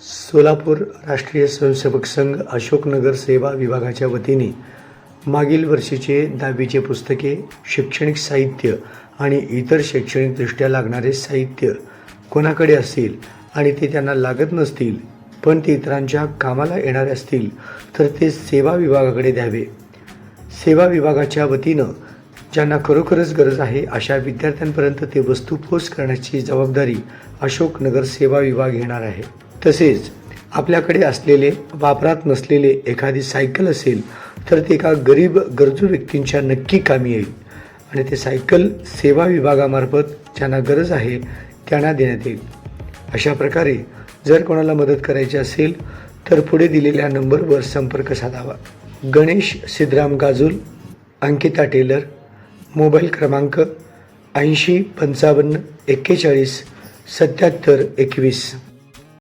सोलापूर राष्ट्रीय स्वयंसेवक संघ अशोकनगर सेवा विभागाच्या वतीने मागील वर्षीचे दहावीचे पुस्तके शैक्षणिक साहित्य आणि इतर शैक्षणिकदृष्ट्या लागणारे साहित्य कोणाकडे असतील आणि ते त्यांना लागत नसतील पण ते इतरांच्या कामाला येणारे असतील तर ते सेवा विभागाकडे द्यावे. सेवा विभागाच्या वतीनं ज्यांना खरोखरच गरज आहे अशा विद्यार्थ्यांपर्यंत ते वस्तू पोच करण्याची जबाबदारी अशोकनगर सेवा विभाग घेणार आहे. तसेच आपल्याकडे असलेले वापरात नसलेले एखादी सायकल असेल तर ते एका गरीब गरजू व्यक्तींच्या नक्की कामी येईल. आणि ते सायकल सेवा विभागामार्फत ज्यांना गरज आहे त्यांना देण्यात येईल. अशा प्रकारे जर कोणाला मदत करायची असेल तर पुढे दिलेल्या नंबरवर संपर्क साधावा. गणेश सिद्धराम गाजूल अंकिता टेलर मोबाईल क्रमांक ऐंशी पंचावन्न एक्केचाळीस सत्याहत्तर एकवीस.